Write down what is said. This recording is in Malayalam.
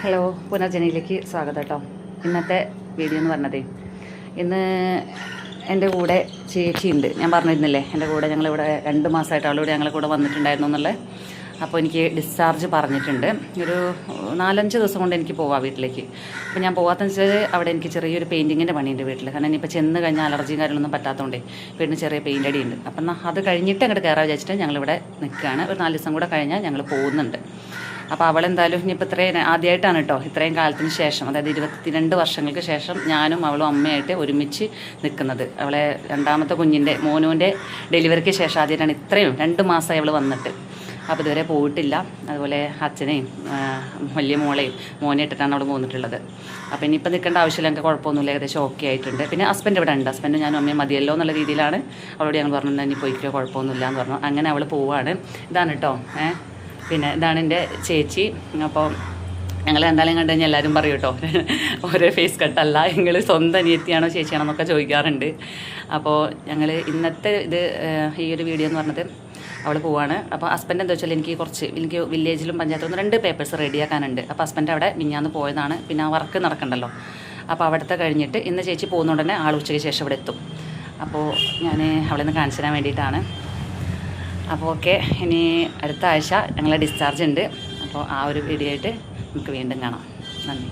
ഹലോ പുനർജനയിലേക്ക് സ്വാഗതം കേട്ടോ. ഇന്നത്തെ വീഡിയോ എന്ന് പറഞ്ഞതേ ഇന്ന് എന്റെ കൂടെ ചേച്ചിയുണ്ട്. ഞാൻ പറഞ്ഞിരുന്നില്ലേ എന്റെ കൂടെ ഞങ്ങളിവിടെ രണ്ട് മാസമായിട്ട് അവളിവിടെ ഞങ്ങളെ കൂടെ വന്നിട്ടുണ്ടായിരുന്നു എന്നുള്ളത്. അപ്പോൾ എനിക്ക് ഡിസ്ചാർജ് പറഞ്ഞിട്ടുണ്ട്. ഒരു നാലഞ്ച് ദിവസം കൊണ്ട് എനിക്ക് പോവാം വീട്ടിലേക്ക്. അപ്പോൾ ഞാൻ പോകാത്തെന്ന് വെച്ചാൽ അവിടെ എനിക്ക് ചെറിയൊരു പെയിന്റിങ്ങിന്റെ പണിയുണ്ട് വീട്ടിൽ കാരണം ഇനിയിപ്പോൾ ചെന്ന് കഴിഞ്ഞാൽ അലർജിയും കാര്യങ്ങളൊന്നും പറ്റാത്തതുകൊണ്ടേ വീടിന് ചെറിയ പെയിന്റ് അടിയുണ്ട്. അപ്പം അത് കഴിഞ്ഞിട്ട് അങ്ങോട്ട് കയറാൻ വിചാരിച്ചിട്ട് ഞങ്ങളിവിടെ നിൽക്കുകയാണ്. ഒരു നാല് ദിവസം കൂടെ കഴിഞ്ഞാൽ ഞങ്ങൾ പോകുന്നുണ്ട്. അപ്പോൾ അവൾ അവളെന്തായാലും ഇനിയിപ്പോൾ ഇത്രയും ആദ്യമായിട്ടാണ് കേട്ടോ ഇത്രയും കാലത്തിന് ശേഷം അതായത് ഇരുപത്തിരണ്ട് വർഷങ്ങൾക്ക് ശേഷം ഞാനും അവളും അമ്മയായിട്ട് ഒരുമിച്ച് നിൽക്കുന്നത് അവളെ രണ്ടാമത്തെ കുഞ്ഞിന്റെ മോനുവിന്റെ ഡെലിവറിക്ക് ശേഷം ആദ്യമായിട്ടാണ് ഇത്രയും രണ്ട് മാസമായി അവൾ വന്നിട്ട്. അപ്പോൾ ഇതുവരെ പോയിട്ടില്ല. അതുപോലെ അച്ഛനെയും വലിയ മോളെയും മോനെ ഇട്ടിട്ടാണ് അവൾ പോന്നിട്ടുള്ളത്. അപ്പോൾ ഇനിയിപ്പോൾ നിൽക്കേണ്ട ആവശ്യമില്ല എനിക്ക് കുഴപ്പമൊന്നുമില്ല ഏകദേശം ഓക്കെ ആയിട്ടുണ്ട്. പിന്നെ ഹസ്ബൻഡ് ഇവിടെ ഉണ്ട്. ഹസ്ബൻഡ് ഞാനും അമ്മയും മതിയല്ലോ എന്നുള്ള രീതിയിലാണ് അവളോട് ഞങ്ങൾ പറഞ്ഞു ഇനി പോയിക്കോ കുഴപ്പമൊന്നുമില്ല എന്ന് പറഞ്ഞു. അങ്ങനെ അവൾ പോവാണ്. ഇതാണ് കേട്ടോ ഏഹ് പിന്നെ ഇതാണ് എന്റെ ചേച്ചി. അപ്പോൾ ഞങ്ങൾ എന്തായാലും കണ്ടു കഴിഞ്ഞാൽ എല്ലാവരും പറയും കേട്ടോ ഓരോ ഫേസ് കട്ടല്ല നിങ്ങൾ സ്വന്തം അനിയത്തിയാണോ ചേച്ചിയാണോ എന്നൊക്കെ ചോദിക്കാറുണ്ട്. അപ്പോൾ ഞങ്ങൾ ഇന്നത്തെ ഇത് ഈ ഒരു വീഡിയോ എന്ന് പറഞ്ഞത് അവൾ പോവാണ്. അപ്പോൾ ഹസ്ബൻഡ് എന്താ വെച്ചാൽ എനിക്ക് കുറച്ച് എനിക്ക് വില്ലേജിലും പഞ്ചായത്തിലും രണ്ട് പേപ്പേഴ്സ് റെഡിയാക്കാനുണ്ട് അപ്പോൾ ഹസ്ബൻഡ് അവിടെ മിഞ്ഞാന്ന് പോയതാണ്. പിന്നെ ആ വർക്ക് നടക്കണ്ടല്ലോ. അപ്പോൾ അവിടുത്തെ കഴിഞ്ഞിട്ട് ഇന്ന് ചേച്ചി തന്നെ ആൾ ഉച്ചയ്ക്ക് ശേഷം ഇവിടെ എത്തും. അപ്പോൾ ഞാൻ അവളെ ഒന്ന് കാണിച്ചു തരാൻ വേണ്ടിയിട്ടാണ്. അപ്പോൾ ഓക്കെ ഇനി അടുത്ത ആഴ്ച ഞങ്ങളെ ഡിസ്ചാർജ് ഉണ്ട്. അപ്പോൾ ആ ഒരു വീഡിയോ ആയിട്ട് നമുക്ക് വീണ്ടും കാണാം. നന്ദി.